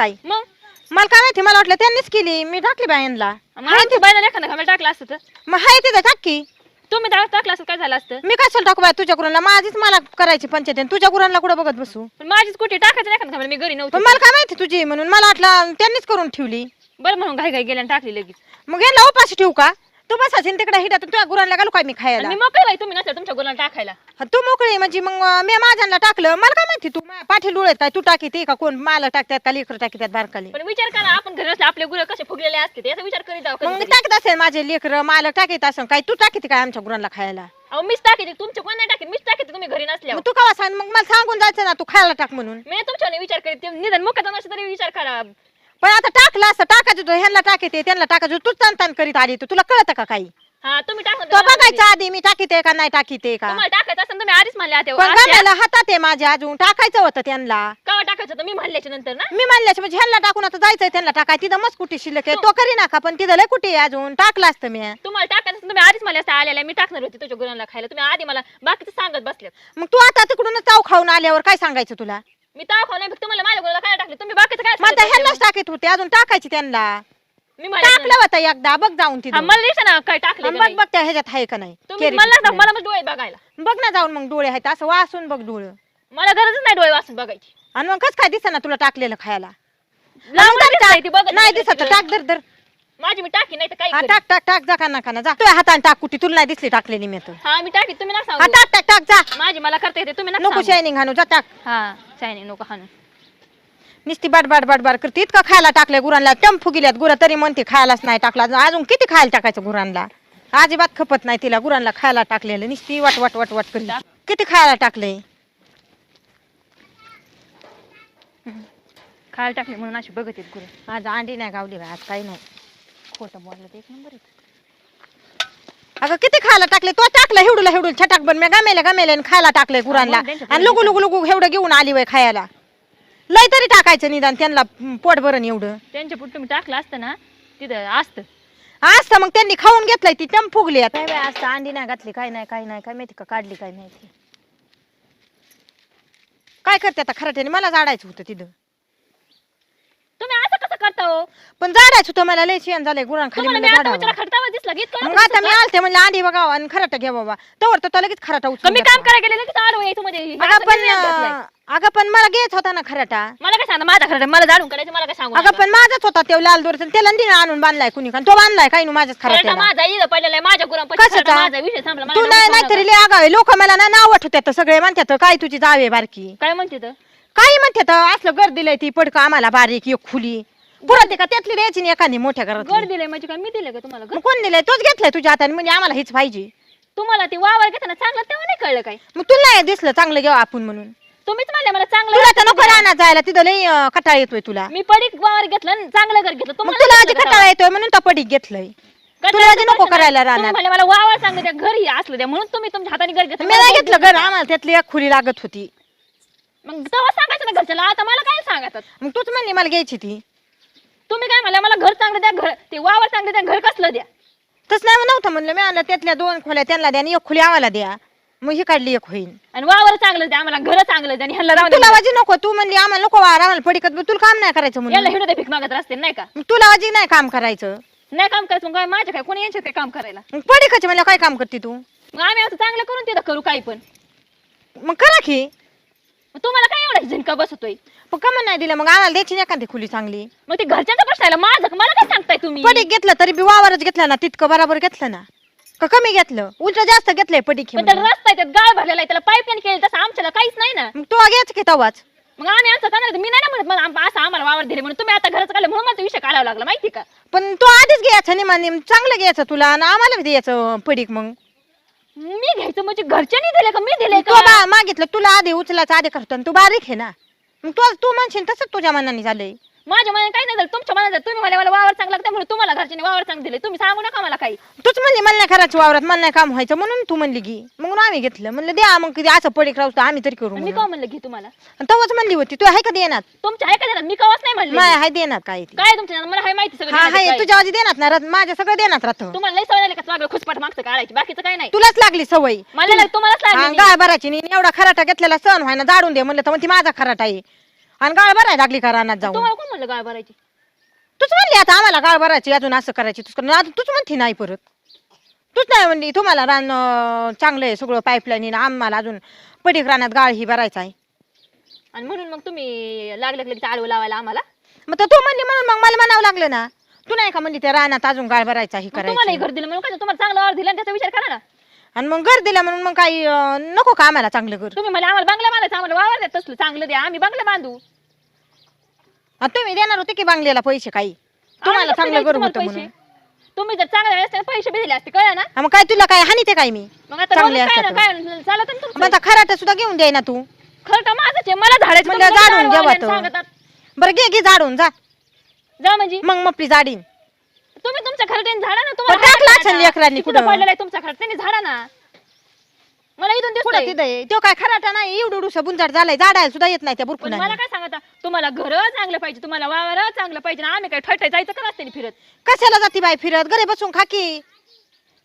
काय मग? मला काय माहिती मला वाटलं त्यांनीच केली. मी टाकली बायांना. माझ्या बायला एखादा घामेला टाकला असतं? तर मग हाय तिथं टाक. की तुम्ही टाक- टाकलं असतं काय झालं असतं? मी कशाला टाकू बाय तुझ्या गुरांना? माझीच मला करायची पंचायत आहे. तुझ्या गुरांना कुठं बघत बसू? पण माझी स्कूटी टाकायचं एखादा घामेला मी घरी पण नव्हती मला काय माहिती तुझी म्हणून. मला वाटलं त्यांनीच करून ठेवली. बरं म्हणून घाई घाई गेल्या आणि टाकली लगेच. मग यांना उपाशी ठेवू का? तू बसायची तिकडे हिटा तुझ्या गुरांना घालू काय मी खायला? मी मोकळी बाई तुम्ही नसल्या तुमच्या गुलाला टाकायला. हा, तू मोकळी म्हणजे मग अं, मी माझ्यांना टाकलं. मला काय माहिती तू मा- पाठी लुळत काय? तू टाकी ते का कोण? मला टाकतात का लेकर टाकतात बारकाली? पण विचार करा आपण घरी असले आपले गुरं कसे फुगलेले असते याचा विचार करीत जाऊ मग मी कधीतरी. टाकत असेल माझे लेकर मालक टाकीत असेल काय? तू टाकीत काय आमच्या गुरांना खायला? अहो मीच टाकीते तुमचे कोण नाही टाकीत? मीच टाकीते तुम्ही घरी नसल्यावर मग तू कवा सांग? मग मला सांगून जायचं ना तू खायला टाक म्हणून. मी तुमच्याने विचार करीत ते निदान मुखाचा तरी विचार करा. पण आता टाकलं असं टाकायचं तो ह्यांना टाकीते त्यांना टाकायचं तू ताण ताण करीत आली तर तुला कळतं का काही? हा तुम्ही टाकून तो द्या. बघायचा आधी. मी टाकीते का नाही टाकीते का? तुम्हाला टाकायचं असेल तर तुम्ही आधीच म्हणले आता पण गमेला हातात आहे माझ्या अजून टाकायचं होतं त्यांना. कवा टाकायचं तर मी म्हणल्याच्या नंतर ना. मी म्हणल्याचे म्हणजे ह्यांना टाकून आता जायचंय त्यांना टाकाय तिथं मस्त कुठे शिल्लक आहे तो करी नाका पण तिथं लय कुठे आहे अजून? टाकलं असतं मी. तुम्हाला टाकायचं असेल तुम्ही आधीच म्हणले असता आलेल्या मी टाकणार होते तुझ्या गुरांना खायला. तुम्ही आधी मला बाकीचं सांगत बसल्यात मग तू आता तिकडून चाव खाऊन आल्यावर काय सांगायचं तुला? मी खाऊ नाही फक्त मला माझ्या गुराला काय टाकले? तुम्ही बाकीचं काय मग आता ह्यांनाच? टाकीत होते अजून टाकायची त्यांना. मी टाकलं होतं एकदा बघ जाऊन हा, तिथं मला दिसतं ना काय टाकले आणि बघ बघ त्या ह्याच्यात आहे का नाही. तुम्ही मला दिसतंय. मला मग डोळे बघायला. बघ ना जाऊन मग डोळे आहेत असं वासून बघ डोळे. मला गरजच नाही डोळे वाचून बघायची. आणि मग कस काय दिसत ना तुला टाकलेलं खायला? ती बघत टाक. नाही नाही दिसत. टाक धर धर. माझी मी टाकी नाही तर हा करीन. टाक टाक टाक जा जा. तुझ्या हाताने टाक कुठे तुला नाही दिसली टाकलेली मी तर. हा मी टाकी तुम्ही ना हा सांगू टाक टाक टाक जा. माझी मला करता येते तुम्ही ना नको शायनिंग हाणू जा टाक. हा नको नुसती बाट बाट बाट बाट करते. इतकं खायला टाकले गुरांना. टंफू गेल्यात गुरा तरी म्हणते खायलाच नाही टाकला. अजून किती खायला टाकायचं गुरांना? अजिबात खपत नाही तिला. गुरांना खायला टाकलेलं. नुसती वाट वाट वाट वाट करते. किती खायला टाकले खायला टाकले म्हणून अशी बघत येत गुरु. आज अंडी नाही गावली बाई, आज काही नाही. खोटं बोललं एक नंबर. अगं किती खायला टाकले तो टाकलं हेवडूला हेवडून छटाक बन मी गमेले गमेले आणि खायला टाकले गुरांना आणि लुगू लुगू लुगू हेवढं घेऊन आली वय खायला. लय तरी टाकायचं निदान त्यांना पोट भरण एवढं. त्यांच्या पुढे तुम्ही टाकलं असतं ना तिथं असतं. असतं मग त्यांनी खाऊन घेतलंय ती टम फुगली आता. काय असतं अंडी नाही घातली काय नाही काय नाही काय माहिती का काढली काय माहिती. काय करते आता खराट्याने मला जाडायचं होतं तिथं तुम्ही असं कसं करता हो पण जाडायचं होतं मला लय शेण झालंय गुरांखाली तुम्हाला मी म्हणलं आता दिसला मग मी आलते म्हणलं अंडी बघावं आणि खराटा घ्या बाबा. तवर तर तो लगेच खराटा उचलून कमी. काम करायला गेले की आडवं यायचं मध्ये. अगं असं पण अगं पण मला घ्यायचा होता ना खराटा मला काय सांगा माझा खरं मला जाडून करायचं मला काय सांगू अगं नका. पण माझाच होता तो लाल दोर त्याला निळा आणून बांधलाय कुणी का? तो बांधलाय काही नु माझ्याच खरडा खराट्याला माझा इथं पडलेला आहे माझ्या? माझा विषय संपला मला तू नाही नाहीतरी. लय आगावे. लोक मला ना नाव ठेवतात सगळे म्हणतात काय तुझी जावे बारकी? काय म्हणते तर? काही म्हणतात असलं घर दिलंय ती पडक आम्हाला बारीक एक खुली. पुढे ते का? त्यातली द्यायची नाही एखादी मोठ्या घरात घर दिलंय म्हणजे काय? मी दिलं का तुम्हाला घर मग कोण दिलंय? तोच घेतलाय तुझ्या हाताने. म्हणजे आम्हाला हेच पाहिजे. तुम्हाला ते वावर घेताना चांगलं तेव्हा नाही कळलं काय? मग तुला नाही दिसलं चांगलं घ्यावं आपण म्हणून? तुम्हीच म्हणले मला तुला तर नको. राहणार जायला. तिथं लय अं, कटाळ येतोय तुला. मी पडीक वावर घेतलं आणि चांगलं घर घेतलं. मग तुला आधी कटाळा येतोय म्हणून पडीक घेतलंय? तुला आधी नको करायला राहणार मला वावर द्या घरी असलं द्या. म्हणून तुम्ही तुमच्या हाताने घर घेतलं. मी नाही घेतलं घर आम्हाला त्यातली एक खुली लागत होती. मग तेव्हा सांगायचं ना घरच्याला आता मला काय सांगायचं? मग तूच म्हणली मला घ्यायची ती. तुम्ही काय म्हणले मला घर चांगलं द्या घर ते वावर चांगलं द्या घर कसलं द्या? तसं नाही नव्हतं म्हणलं. मी आणलं त्यातल्या दोन खोल्या त्यांना द्या आणि एक खुली आम्हाला द्या. मग ही काढली एक होईल आणि वावर चांगलं द्या आम्हाला घर चांगलं द्या आणि ह्याला तुला द्या. वाजी नको तू म्हणली आम्हाला नको वार आम्हाला पडिकत तुला काम नाही करायचं याला म्हणून हिडो ते भीक मागत असते नाही का? मग तुला वाजी नाही काम करायचं? नाही काम करायचं मग काय माझ्या काय कोणी यांच्यात काय काम करायला? मग पडिकाचे म्हणलं काय काम करते तू? मग आम्ही असं चांगलं करून तिथं करू काही पण. मग करा की. तुम्हाला काय एवढा झिणका बसतोय मग का म्हणून नाही दिलं मग आम्हाला द्यायची नाही एखादी खुली चांगली. मग ते घरच्यांचा प्रश्न आहे ना, माझं मला काय सांगताय तुम्ही? पडीक घेतलं तरी बी वावरच घेतलं ना तितकं बरोबर घेतलं ना. का कमी घेतलं? उलट जास्त घेतलंय पडीक हे पण त्याला. रस्ता आहे त्यात गाळ भरलेला आहे त्याला पाईपलाईन केली तसं आमच्याला काहीच नाही ना. मग तो घ्यायच की तवाच. मग आम्ही असं करणार मी नाही ना म्हणत आम- असं आम्हाला वावर दिले म्हणून. तुम्ही आता घराचं काढलं म्हणून मला विषय काढावा लागला माहिती का? पण तो आधीच घ्यायचा निमा निम चांगलं घ्यायचं तुला आणि आम्हाला बी द्यायचं पडीक मग. मी घ्यायचं म्हणजे घरच्यांनी दिले का? मी दिले तू का? बा मागितलं तुला आधी उचलायचं आधी करतो आणि तू बारीक आहे ना. मग तू तू म्हणशील तसंच तुझ्या मनाने झालंय. माझ्या मनाने काय नाही झालं तुमच्या मनात झालं. तुम्ही मला मला वावर चांगला लागतं त्यामुळे तुम्हाला घरच्याने वावर चांगलं दिले तुम्ही सांगू नका मला काही. तूच म्हणली मला नाही करायचं वावरात मला नाही काम व्हायचं. म्हणून तू म्हणली की. मग आम्ही घेतलं. म्हणलं द्या मग किती असं पडीक राहू तर आम्ही तरी करू. आणि मी म्हणून. का म्हणलं घे तुम्हाला? आणि तेव्हाच म्हणली होती तू आहे का देणार? तुमच्या आहे का देणार? मी कवाच नाही म्हणले. नाही आहे देणार काय ती? काय तुमच्या मला हाय माहिती सगळं हा काय. तुझ्या आधी देणार ना रात- माझ्या सगळं देणार राहतं तुम्हाला लई सवय झाली का सगळं खुसपाट मागचं काढायची? बाकीचं काय नाही. तुलाच लागली सवय. मला नाही, तुम्हालाच हा, लागली गाळ भरायची नाही एवढा खराटा घेतलेला सण व्हायना जाडून दे म्हणलं तर म्हणते माझा खराटा आहे. आणि गाळ भरायला लागली का रानात जाऊन? तुम्हाला कोण म्हणलं गाळ भरायची? तूच म्हणली आता आम्हाला गाळ भरायची अजून असं करायची तूच आता तूच म्हणती नाही परत. तूच नाही म्हणली तुम्हाला रान अं, चांगलं आहे सगळं पाईपलाईन आम्हाला अजून पडीक रानात गाळ ही भरायचा आहे. आणि म्हणून मग तुम्ही लागले की आळू लावायला आम्हाला? मग तर तू म्हणली म्हणून मग मला म्हणावं लागलं ना. तू नाही का म्हणली त्या रानात अजून गाळ भरायचा ही मग तुम्हाला करायची? घर दिलं म्हणून काय तुम्हाला चांगला वावर दिला आणि त्याचा विचार करा ना? आणि मग घर दिलं म्हणून मग काही अं, नको का आम्हाला चांगलं घर? तुम्ही मला आम्हाला बंगला बांधायचा आम्हाला वावर द्या तसलं चांगलं द्या आम्ही बंगला बांधू. आणि तुम्ही देणार होते की बांगलेला पैसे काही? तुम्हाला चांगलं द्यायचं होतं तुम्हाला म्हणून? तुम्ही जर चांगले असते पैसे बी दिले असते कळलं ना? हा, मग काय तुला काय हानी ते काय मी? मग आता चांगले काय असतात ना मग आता खराटा सुद्धा घेऊन द्याय ना तू. खरं का माझंच आहे. मला तुम्ही झाडून झाड घ्या वाढवायला बा तो. सांगतात. बरं घे घे झाडून जा. जा म्हणजे. मग मपली जाडीन तुम्ही तुमच्या खरट्याने झाडा ना पण टाकलं असेल. लेकरांनी कुठं? पडलेला आहे तुमच्या खरट त्यांनी झाडा ना. मला इथून कुठं दिसतंय तिथं आहे? तो काय खराटा नाही एवढं एवढं बुंजाड झालाय झाडायला सुद्धा येत नाही त्या पण बुरकुना मला काय सांगता तुम्हाला घर चांगलं पाहिजे तुम्हाला वावर चांगलं पाहिजे आम्ही काय ठटाय जायचं का नसते फिरत? कशाला जाती बाई फिरत? घरी बसून खाकी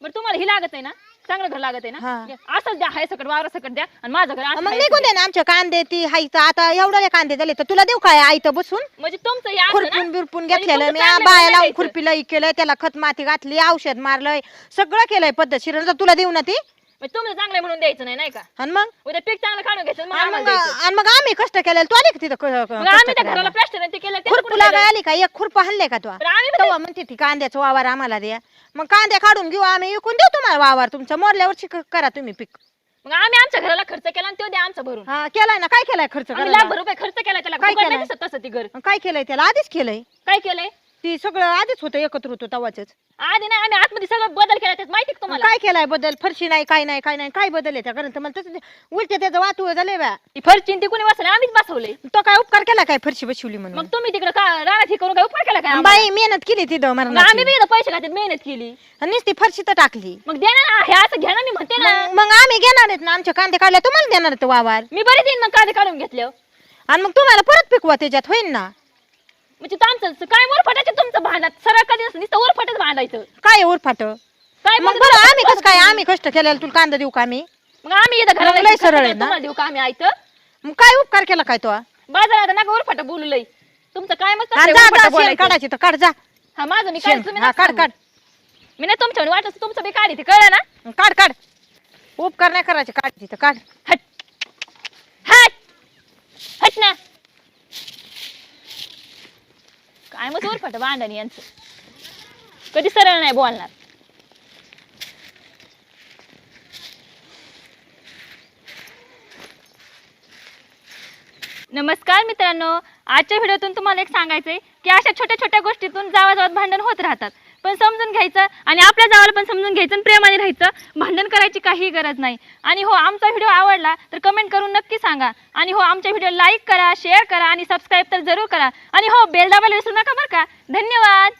बरं तुम्हाला ही लागत आहे ना? चांगलं घर लागत आहे हा. ना असंच द्या हाय सकट वावर सकट द्या आणि माझं घर असं मग हाय निघून सकट दे ना आमच्या कांदे ती हायचं आता एवढे कांदे झाले तर तुला देऊ काय आईत बसून? द्या. म्हणजे तुमचं हे असं ना, खुरपून बिरपून म्हणजे घेतलेलं तुमचं मी चांगलं बाया लावून द्यायचं. खुरपीला केलंय त्याला खत माती घातली औषध मारलंय सगळं केलंय पद्धतशीर तर तुला देऊ ना ती? म्हणजे तुमचं चांगलं म्हणून द्यायचं नाही नाही का? आणि मग? उद्या पीक चांगलं काढून घ्यायचं मग आणि आम्हाला मग द्यायचं. आणि मग आम्ही कष्ट केलेलं तू आली का तिथं क- मग कष्ट आम्ही त्या करायला? घराला ते केलं ते खुरपू कुठं लागाय केलं? आली का? एक खुरप हल्ले का तू? पण आम्ही बी तेव्हा म्हणते ती कांद्याचा वावर आम्हाला द्या. मग कांदे काढून घेऊ आम्ही विकून देऊ तुम्हाला वावर. तुमचा मोरल्या वर्षी क- करा तुम्ही पीक. मग आम्ही आमच्या घराला खर्च केला आणि तो द्या आमचा भरून. हा केलाय ना काय केलाय खर्च आम्ही करायला? लाखभर रुपये खर्च केला त्याला. काय फुकट नाही केलंय? दिसत तसं ती घर. काय केलंय त्याला? आधीच केलंय. काय केलंय? ती सगळं आधीच होतं एकत्र होतं तवाच आधी नाही आम्ही आतमध्ये सगळं बदल केला त्यात माहिती का तुम्हाला? काय केलाय बदल? फरशी नाही काय नाही काय नाही काय बदल आहे त्या कारण मला तसं उलटे त्याचं वातू झाले बा. ती फरची ती कुणी बसले आम्हीच बसवले. तो काय उपकार केला काय फरशी बसवली मग म्हणून तुम्ही तिकडे का रानात हे करून काय उपकार केला काय आम्हाला? बाई मेहनत केली तिथं मग आम्ही मरणाची बी इथं पैसे खात्यात मेहनत केली. आणि नुसती फरशी तर टाकली. मग द्या ना हे असं घ्या ना मी म्हणते ना. मग मग आम्ही घेणार आहेत ना आमच्या कांदे काढल्या तुम्हाला देणार आहेत वावर. मी बरे देईन मग कांदे काढून घेतले आणि मग तुम्हाला परत पिकवा त्याच्यात होईल ना. म्हणजे आमचं काय वरफटायचं तुमचं भांडत सरळ कधी नसतं नुसतं वरफटच भांडायचं? काय उरफाट काय मग बरं आम्ही कसं काय? आम्ही कष्ट केलेलं तुला कांदा देऊ का आम्ही? मग आम्ही इथं घराला लय सरळ आहे ना? तुम्हाला देऊ का आम्ही आयतं? मग काय उपकार केला काय तो? बाजारात नका वरफट बोलू लय तुमचं काय मस्त आणि जा जा शेण काढायची तर काढ जा. हा माझं मी शेण. तुम्ही हा, नका काढ सांगू. काढ. मी नाही तुमच्या वाटत तुमचं बी काढी ते कळलं ना? काढ काढ. उपकार नाही करायचे काढ तर काढ. हट. हट. हट ना. काय मग वरफट भांडणी यांचं. कधी सरळ नाही बोलणार. नमस्कार मित्रांनो आजच्या व्हिडिओतून तुम्हाला एक सांगायचंय की अशा छोट्या छोट्या गोष्टीतून जावाजावात भांडण होत राहतात. पण समजून घ्यायचं आणि आपल्या जावाला पण समजून घ्यायचं आणि प्रेमाने राहायचं. भांडण करायची काही गरज नाही. आणि हो आमचा व्हिडिओ आवडला तर कमेंट करून नक्की सांगा. आणि हो आमच्या व्हिडिओ लाईक करा शेअर करा आणि सबस्क्राईब तर जरूर करा. आणि हो बेल दाबायला विसरू नका बरं का? धन्यवाद!